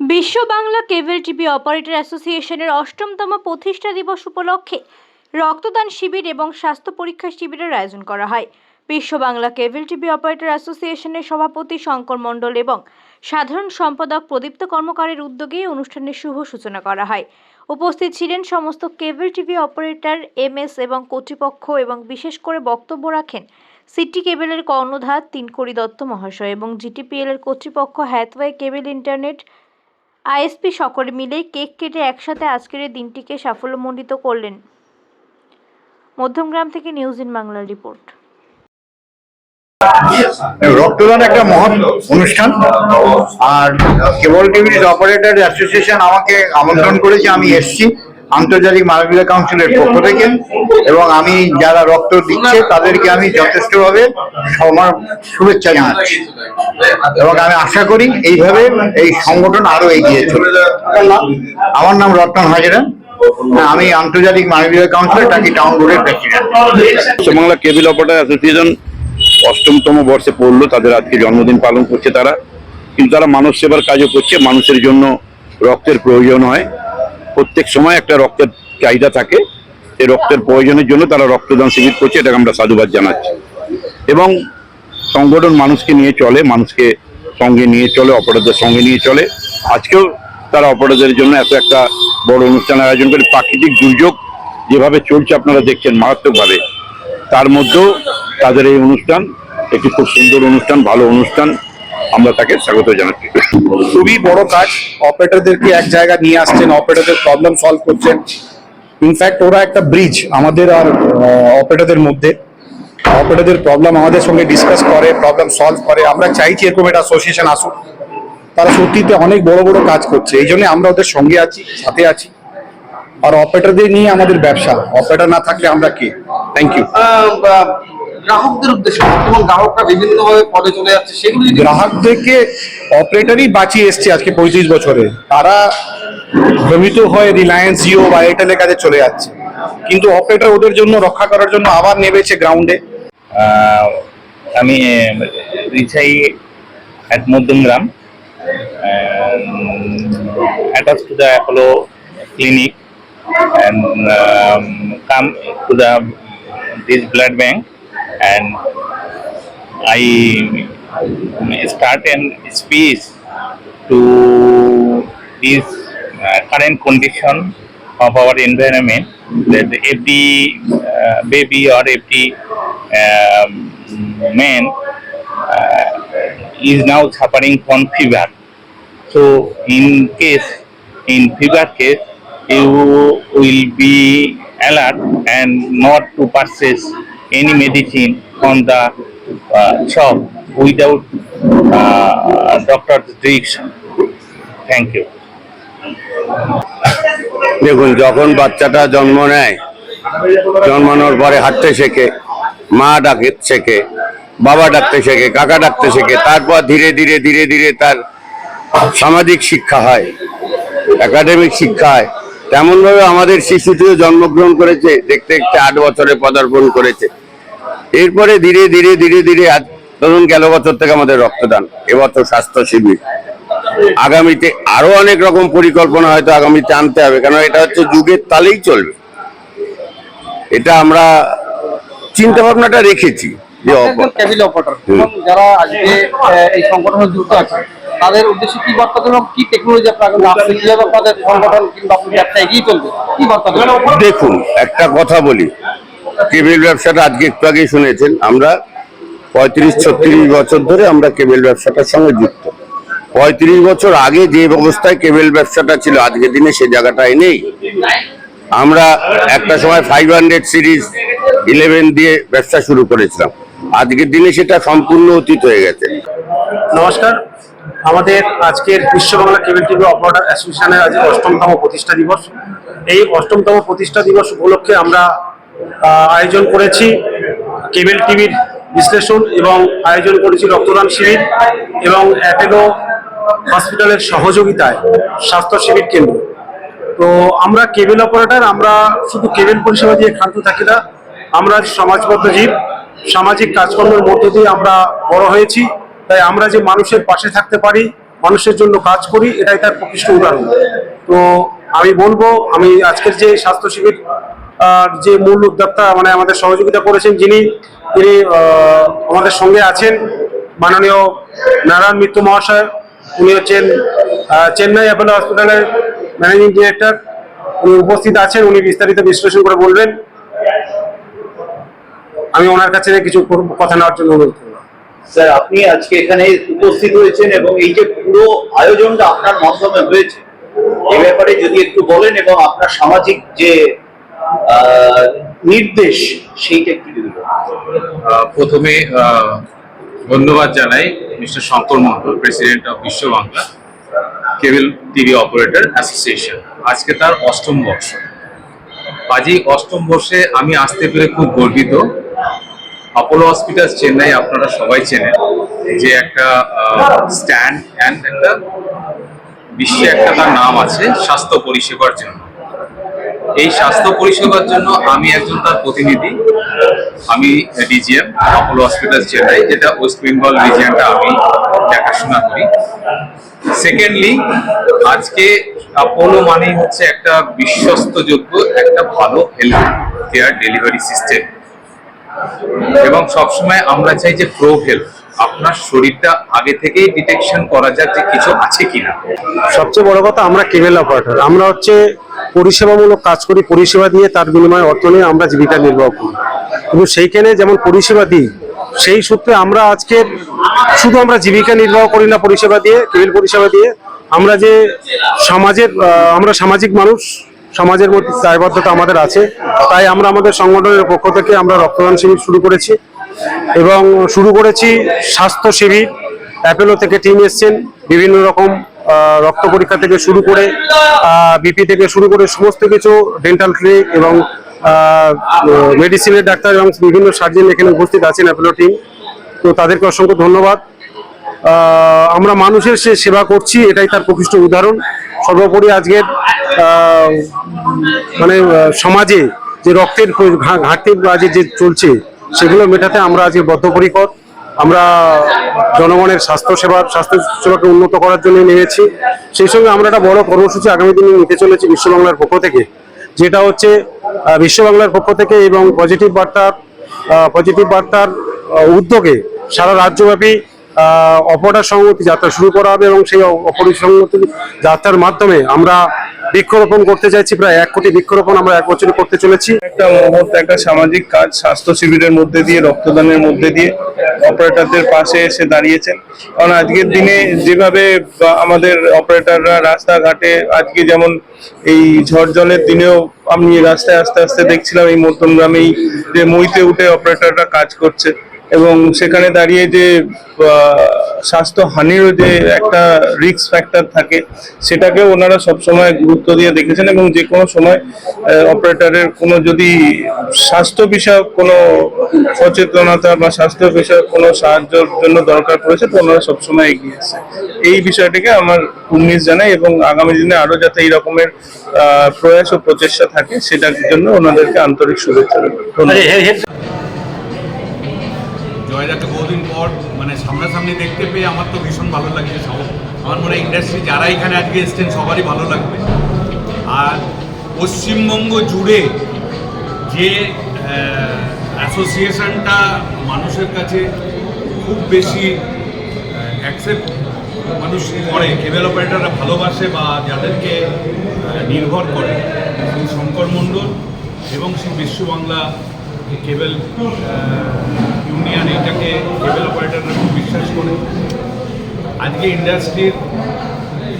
বিশ্ব Bangla cable TV operator অ্যাসোসিয়েশনের অষ্টমতম প্রতিষ্ঠা দিবস উপলক্ষে রক্তদান শিবির এবং স্বাস্থ্য পরীক্ষা শিবিরের আয়োজন করা হয়। বিশ্ব বাংলা কেবল টিভি অপারেটর অ্যাসোসিয়েশনের সভাপতি শঙ্কর মণ্ডল এবং সাধারণ সম্পাদক প্রদীপ্ত কর্মকারের উদ্যোগে অনুষ্ঠানের শুভ সূচনা করা হয়। উপস্থিত ছিলেন সমস্ত কেবল টিভি অপারেটর, এমএস এবং কর্তৃপক্ষ এবং বিশেষ করে বক্তব্য রাখেন সিটি কেবলের কর্ণধার তিনকড়ি দত্ত মহাশয় এবং জিটিপিএল এর কর্তৃপক্ষ হ্যাথওয়ে কেবল ইন্টারনেট আইএসপি সকলে মিলে কেক কেটে একসাথে আজকের এই দিনটিকে সাফল্যমণ্ডিত করলেন। মধ্যমগ্রাম থেকে নিউজ ইন বাংলার রিপোর্ট। রক্তদান একটা মহৎ অনুষ্ঠান। আর কেবল টিভির অপারেটর অ্যাসোসিয়েশন আমাকে আমন্ত্রণ করেছে, আমি এসেছি। আন্তর্জাতিক মানবিক কাউন্সিলের পক্ষ থেকে এবং আমি যারা রক্ত দিচ্ছে তাদেরকে আমি যথেষ্টভাবে আমার শুভেচ্ছা জানাচ্ছি। এবং আমি আশা করি এইভাবে এই সংগঠন আরও এগিয়ে চলবে। আমার নাম রত্ন হাজরা। আমি আন্তর্জাতিক মানবিক কাউন্সিল টাকি টাউন বোর্ডের president. Paschimbangla cable operator association অষ্টমতম বর্ষে পড়ল, তাদের আজকে জন্মদিন পালন করছে তারা। কিন্তু তারা মানব সেবার কাজও করছে, মানুষের জন্য রক্তের প্রয়োজন হয়। প্রত্যেক সময় একটা রক্তের চাহিদা থাকে। এই রক্তের প্রয়োজনের জন্য তারা রক্তদান শিবির করছে, এটাকে আমরা সাধুবাদ জানাচ্ছি। এবং সংগঠন মানুষকে নিয়ে চলে, মানুষকে সঙ্গে নিয়ে চলে, অপরাধের সঙ্গে নিয়ে চলে। আজকেও তারা অপরাধের জন্য এত একটা বড় অনুষ্ঠানের আয়োজন করে। প্রাকৃতিক দুর্যোগ যেভাবে চলছে আপনারা দেখছেন মারাত্মকভাবে, তার মধ্যেও তাদের এই অনুষ্ঠান একটি খুব সুন্দর অনুষ্ঠান, ভালো অনুষ্ঠান। আমরা তাকে স্বাগত জানাচ্ছি। খুবই বড় কাজ। অপারেটরদেরকে এক জায়গায় নিয়ে আসছেন অপারেটরদের প্রবলেম সলভ করছেন। ইনফ্যাক্ট ওরা একটা ব্রিজ আমাদের আর অপারেটরদের মধ্যে। অপারেটরদের প্রবলেম আমাদের সঙ্গে ডিসকাস করে প্রবলেম সলভ করে। আমরা চাইছি এরকম একটা অ্যাসোসিয়েশন আসুক। তারা সত্যিতে অনেক বড় বড় কাজ করছে। এই জন্য আমরা ওদের সঙ্গে আছি সাথে আছি। আর অপারেটরদের নিয়ে আমাদের ব্যবসা। অপারেটর না থাকলে আমরা কে? থ্যাংক ইউ গ্রাহকদের উদ্দেশ্যে বর্তমান গ্রাহকরা বিভিন্ন ভাবে পদে চলে যাচ্ছে সেগুলি গ্রাহকদেরকে অপারেটরই বাঁচিয়ে এসছে আজকে পঁয়ত্রিশ বছরে। তারা ভ্রমিত হয়ে রিলায়েন্স জিও বা এয়ারটেলের কাছে চলে যাচ্ছে। কিন্তু অপারেটর ওদের জন্য রক্ষা করার জন্য আবার নেমেছে গ্রাউন্ডে আমি রিচাই at Madhyamgram. attached to the Apollo clinic and um, come to the this blood bank and I start an speech to this uh, current condition of our environment that every uh, baby or every um, man uh, is now suffering from fever. So in case, in fever case, you will be alert and not to purchase any medicine from the uh, shop without. Thank you. দেখুন যখন বাচ্চাটা জন্ম নেয় জন্মানোর পরে হাঁটতে শেখে মা ডাকে শেখে বাবা ডাকতে শেখে কাকা ডাকতে শেখে তারপর ধীরে ধীরে ধীরে ধীরে তার সামাজিক শিক্ষা হয় একাডেমিক শিক্ষা হয় তেমন ভাবে আমাদের শিশুটিও জন্মগ্রহণ করেছে দেখতে দেখতে আট বছরে পদার্পণ করেছে এরপরে ধীরে ধীরে ধীরে ধীরে আজ ধরুন গেল বছর থেকে আমাদের রক্তদান এবছর স্বাস্থ্য শিবির। আগামীতে আরও অনেক রকম পরিকল্পনা হয়তো আগামীতে আনতে হবে কারণ এটা হচ্ছে যুগের তালেই চলবে। এটা আমরা চিন্তা ভাবনাটা রেখেছি যে আপনি অপ- একজন ক্যাবিল অপারেটর যারা আজকে এই সংগঠনে যুক্ত আছে তাদের উদ্দেশ্যে কি বার্তা দেবেন কি টেকনোলজি আপনার এখন আসছে কীভাবে আপনাদের সংগঠন কিংবা আপনার ব্যবসা এগিয়ে চলবে কি বার্তা দেখুন একটা কথা বলি কেবিল ব্যবসাটা আজকে একটু আগেই শুনেছেন। আমরা পঁয়ত্রিশ, ছত্রিশ বছর ধরে আমরা কেবিল ব্যবসাটার সঙ্গে যুক্ত। পঁয়ত্রিশ বছর আগে যে অবস্থায় কেবিল ব্যবসাটা ছিল আজকের দিনে সে জায়গাটায় নেই। আমরা একটা সময় ফাইভ হান্ড্রেড সিরিজ ইলেভেন দিয়ে ব্যবসা শুরু করেছিলাম। আজকের দিনে সেটা সম্পূর্ণ অতীত হয়ে গেছে। নমস্কার। আমাদের আজকের বিশ্ব বাংলা কেবল টিভি অপারেটর অ্যাসোসিয়েশনের আজকে অষ্টমতম প্রতিষ্ঠা দিবস। এই অষ্টমতম প্রতিষ্ঠা দিবস উপলক্ষে আমরা আয়োজন করেছি কেবল টিভির বিশ্লেষণ এবং আয়োজন করেছি রক্তদান শিবির এবং অ্যাটেলো হসপিটালের সহযোগিতায় স্বাস্থ্য শিবির কেন্দ্র। তো আমরা কেবল অপারেটর, আমরা শুধু কেবল পরিষেবা দিয়ে ক্ষান্ত থাকি না, আমরা সমাজবদ্ধ জীব, সামাজিক কাজকর্মের মধ্য দিয়ে আমরা বড় হয়েছি। তাই আমরা যে মানুষের পাশে থাকতে পারি, মানুষের জন্য কাজ করি, এটাই তার প্রকৃষ্ট উদাহরণ। তো আমি বলব, আমি আজকের যে স্বাস্থ্য শিবির যে মূল উদ্যোক্তা মানে আমাদের সহযোগিতা করেছেন যিনি, তিনি আমাদের সঙ্গে আছেন মাননীয় নারায়ণ মিত্র মহাশয়। উনি হচ্ছেন চেন্নাই অ্যাপোলো হসপিটালের ম্যানেজিং ডিরেক্টর। উনি উপস্থিত আছেন, উনি বিস্তারিত বিশ্লেষণ করে বলবেন। আমি ওনার কাছে কিছু কথা নেওয়ার জন্য অনুরোধ করব স্যার, আপনি আজকে এখানে উপস্থিত হয়েছেন এবং এই যে পুরো আয়োজনটা আপনার মাধ্যমে হয়েছে, এ ব্যাপারে যদি একটু বলেন এবং আপনার সামাজিক যে নির্দেশ সেইটা একটু যদি প্রথমে ধন্যবাদ জানাই mister Shankar Mondal president of Biswa Bangla, cable TV operator association. আজকে তার অষ্টম বর্ষ। আজই অষ্টম বর্ষে আমি আসতে পেরে খুব গর্বিত। অ্যাপোলো হসপিটাল চেন্নাই আপনারা সবাই চেনেন, যে একটা স্ট্যান্ড অ্যান্ড একটা বিশ্বে একটা তার নাম আছে স্বাস্থ্য পরিষেবার জন্য। এই স্বাস্থ্য পরিষেবার জন্য আমি একজন তার প্রতিনিধি। আমি ডিজিএম অ্যাপোলো হসপিটাল চেন্নাই, যেটা ওয়েস্ট বেঙ্গল রিজিয়নটা আমি দেখাশোনা করি। সেকেন্ডলি আজকে অ্যাপোলো মানেই হচ্ছে একটা বিশ্বস্তযোগ্য একটা ভালো হেলথ কেয়ার ডেলিভারি সিস্টেম এবং সবসময় আমরা চাই যে প্রো হেলথ আপনার শরীরটা আগে থেকেই ডিটেকশন করা যাক যে কিছু আছে কিনা। সবচেয়ে বড় কথা আমরা কেবেল অপারেটর আমরা হচ্ছে পরিষেবামূলক কাজ করি, পরিষেবা দিয়ে তার বিনিময়ে অর্থ নিয়ে আমরা জীবিকা নির্বাহ করি। কিন্তু সেইখানে যেমন পরিষেবা দিই, সেই সূত্রে আমরা আজকে শুধু আমরা জীবিকা নির্বাহ করি না পরিষেবা দিয়ে কেবল পরিষেবা দিয়ে, আমরা যে সমাজের আমরা সামাজিক মানুষ, সমাজের মধ্যে দায়বদ্ধতা আমাদের আছে, তাই আমরা আমাদের সংগঠনের পক্ষ থেকে আমরা রক্তদান শিবির শুরু করেছি এবং শুরু করেছি স্বাস্থ্য শিবির। অ্যাপেলো থেকে টিম এসছেন, বিভিন্ন রকম রক্ত পরীক্ষা থেকে শুরু করে বিপি থেকে শুরু করে সমস্ত কিছু ডেন্টাল ক্লিনিক এবং মেডিসিনের ডাক্তার এবং বিভিন্ন সার্জন এখানে উপস্থিত আছেন অ্যাপেলো টিম তো তাদেরকে অসংখ্য ধন্যবাদ। আমরা মানুষের সে সেবা করছি, এটাই তার প্রকৃষ্ট উদাহরণ। সর্বোপরি আজকের মানে সমাজে যে রক্তের ঘাটতি আজ যে চলছে, সেগুলো মেটাতে আমরা আজকে বদ্ধপরিকর। আমরা জনগণের স্বাস্থ্য সেবার স্বাস্থ্য সেবাকে উন্নত করার জন্য নেমেছি। সেই সঙ্গে আমরা একটা বড় কর্মসূচি আগামী দিনে নিতে চলেছি বিশ্ববাংলার পক্ষ থেকে, যেটা হচ্ছে বিশ্ববাংলার পক্ষ থেকে এবং পজিটিভ বার্তার পজিটিভ বার্তার উদ্যোগে সারা রাজ্যব্যাপী অপরাধ সংহতি যাত্রা শুরু করা হবে এবং সেই অপরিসংহতি যাত্রার মাধ্যমে আমরা বৃক্ষরোপণ করতে চাইছি, প্রায় এক কোটি বৃক্ষরোপণ আমরা এক বছরে করতে চলেছি। একটা মহৎ একটা সামাজিক কাজ, স্বাস্থ্য শিবিরের মধ্যে দিয়ে, রক্তদানের মধ্যে দিয়ে অপারেটরদের পাশে এসে দাঁড়িয়েছেন। কারণ আজকের দিনে যেভাবে আমাদের অপারেটররা রাস্তাঘাটে, আজকে যেমন এই ঝড় জলের দিনেও আমি রাস্তায় আস্তে আস্তে দেখছিলাম এই মধ্যমগ্রামেই যে মইতে উঠে অপারেটররা কাজ করছে। এবং সেখানে দাঁড়িয়ে যে আহ, স্বাস্থ্য হানিরও যে একটা রিস্ক ফ্যাক্টর থাকে সেটাকেও ওনারা সবসময় গুরুত্ব দিয়ে দেখেছেন এবং যে কোনো সময় অপারেটরের কোনো যদি স্বাস্থ্য বিষয়ক কোনো সচেতনতা বা স্বাস্থ্য বিষয়ক কোনো সাহায্যের জন্য দরকার পড়েছে তো ওনারা সবসময় এগিয়ে আসছে এই বিষয়টিকে আমার উন্নিশ জানাই এবং আগামী দিনে আরও যাতে এই রকমের প্রয়াস ও প্রচেষ্টা থাকে সেটার জন্য ওনাদেরকে আন্তরিক শুভেচ্ছা ধন্যবাদ। জয়দাকে বহুদিন পর মানে সামনাসামনি দেখতে পেয়ে আমার তো ভীষণ ভালো লাগছে সব। আমার মনে হয় ইন্ডাস্ট্রি যারা এখানে আজকে এসছেন, সবারই ভালো লাগবে। আর পশ্চিমবঙ্গ জুড়ে যে অ্যাসোসিয়েশনটা মানুষের কাছে খুব বেশি অ্যাকসেপ্ট মানুষ করে কেবল অপারেটাররা ভালোবাসে বা যাদেরকে নির্ভর করে, সেই শঙ্কর মণ্ডল এবং সেই বিশ্ব বাংলা কেবল ইউনিয়ন এটাকে কেবল অপারেটাররা খুব বিশ্বাস করে আজকে ইন্ডাস্ট্রির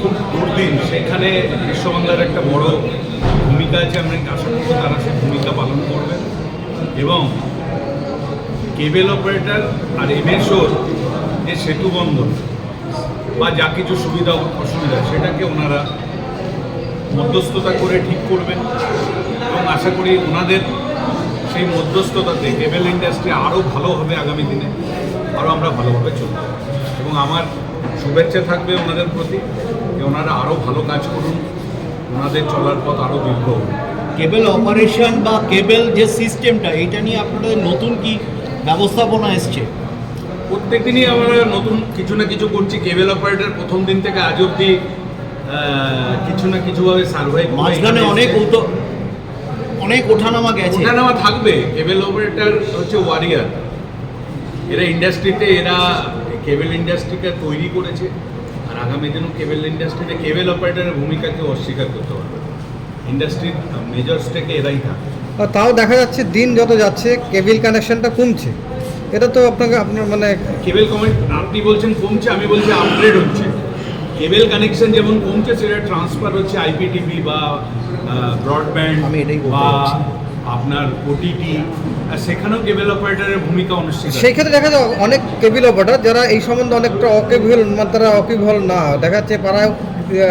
খুব দুর্দিন। সেখানে বিশ্ববাংলার একটা বড় ভূমিকা আছে, আমরা আশা করছি তারা সেই ভূমিকা পালন করবেন এবং কেবেল অপারেটর আর এমএসওর যে সেতু বন্ধন বা যা কিছু সুবিধা অসুবিধা, সেটাকে ওনারা মধ্যস্থতা করে ঠিক করবেন। এবং আশা করি ওনাদের সেই মধ্যস্থতাতে কেবেল ইন্ডাস্ট্রি আরও ভালো হবে আগামী দিনে। আরও আমরা ভালোভাবে চলব। এবং আমার শুভেচ্ছা থাকবে ওনাদের প্রতি যে ওনারা আরও ভালো কাজ করুন ওনাদের চলার পথ আরও দীর্ঘ হোক। কেবল অপারেশন বা কেবল যে সিস্টেমটা এটা নিয়ে আপনাদের নতুন কি ব্যবস্থাপনা এসছে? প্রত্যেক দিনই আমরা নতুন কিছু না কিছু করছি। কেবল অপারেটর প্রথম দিন থেকে আজ অব্দি কিছু না কিছুভাবে সার্ভাইভ মাঝখানে অনেক অনেক ওঠানামা গেছে। ওঠানামা থাকবে। কেবল অপারেটর হচ্ছে ওয়ারিয়ার এরা ইন্ডাস্ট্রিতে এরা কেবল ইন্ডাস্ট্রিকে তৈরি করেছে আর আগামী দিনও কেবল ইন্ডাস্ট্রিতে কেবল অপারেটরের ভূমিকাকে অস্বীকার করতে পারবে। ইন্ডাস্ট্রির মেজর স্টেকে এরাই থাকে। তাও দেখা যাচ্ছে দিন যত যাচ্ছে কেবিল কানেকশনটা কমছে। এটা তো আপনাকে আপনার মানে কেবল কমেন্ট আপনি বলছেন কমছে আমি বলছি আপগ্রেড হচ্ছে। কেবল কানেকশন যেমন কমছে সেটা ট্রান্সফার হচ্ছে আইপিটিভি বা ব্রডব্যান্ড আমি এটাই বা আপনার ওটিটি সেখানেও কেবল অপারেটরের ভূমিকা অনিশ্চিত সেই ক্ষেত্রে দেখা যায় অনেক কেবিল অপারেটর যারা এই সম্বন্ধে অনেকটা অকেবিহল মানে তারা অকিবহল না। দেখা যাচ্ছে পাড়ায়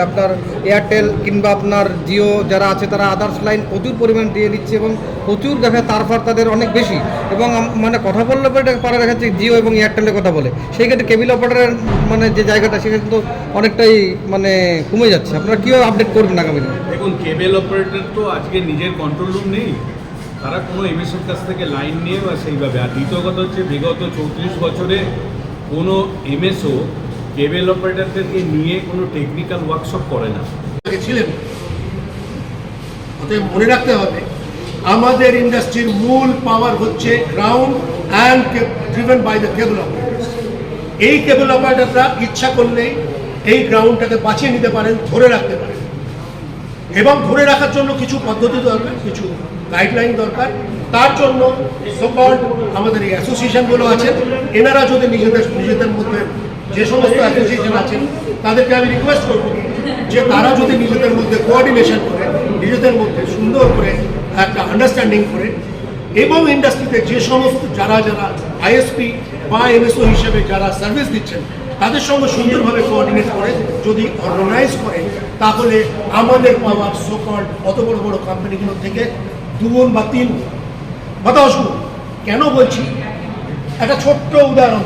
আপনার এয়ারটেল কিংবা আপনার জিও যারা আছে তারা আদার্স লাইন প্রচুর পরিমাণ দিয়ে দিচ্ছে এবং প্রচুর দেখা তারফার তাদের অনেক বেশি। এবং মানে কথা বললে পরে পাড়া দেখা যাচ্ছে জিও এবং এয়ারটেলের কথা বলে। সেই ক্ষেত্রে কেবিল অপারেটরের মানে যে জায়গাটা সেখানে তো অনেকটাই মানে কমে যাচ্ছে। আপনারা কীভাবে আপডেট করবেন আগামী দিনে? দেখুন কেবল অপারেটর তো আজকে নিজের কন্ট্রোল রুম নেই। তারা কোনো এমএসওর কাছ থেকে লাইন নিয়ে বা সেইভাবে। আর দ্বিতীয় কথা হচ্ছে, বিগত চৌত্রিশ বছরে কোনো এমএসও কেবল অপারেটরদেরকে নিয়ে কোনো টেকনিক্যাল ওয়ার্কশপ করে না। ছিলেন। মনে রাখতে হবে, আমাদের ইন্ডাস্ট্রির মূল পাওয়ার হচ্ছে ground and driven by the cable এই কেবল অপারেটররা ইচ্ছা করলেই এই গ্রাউন্ডটাকে বাঁচিয়ে নিতে পারেন, ধরে রাখতে পারেন। এবং ধরে রাখার জন্য কিছু পদ্ধতি দরকার, কিছু গাইডলাইন দরকার। তার জন্য সকল আমাদের এই অ্যাসোসিয়েশনগুলো আছে। এনারা যদি নিজেদের নিজেদের মধ্যে যে সমস্ত অ্যাসোসিয়েশন আছেন তাদেরকে আমি রিকোয়েস্ট করব যে তারা যদি নিজেদের মধ্যে কোঅর্ডিনেশন করে, নিজেদের মধ্যে সুন্দর করে একটা আন্ডারস্ট্যান্ডিং করে এবং ইন্ডাস্ট্রিতে যে সমস্ত যারা যারা আইএসপি বা এমএসও হিসেবে যারা সার্ভিস দিচ্ছেন, তাদের সঙ্গে সুন্দরভাবে কোঅর্ডিনেট করে, যদি অর্গানাইজ করে তাহলে আমাদের পাওয়ার সোকল অত বড় বড় কোম্পানিগুলো থেকে দুগুণ বা তিন দশ গুণ কেন বলছি? একটা ছোট্ট উদাহরণ।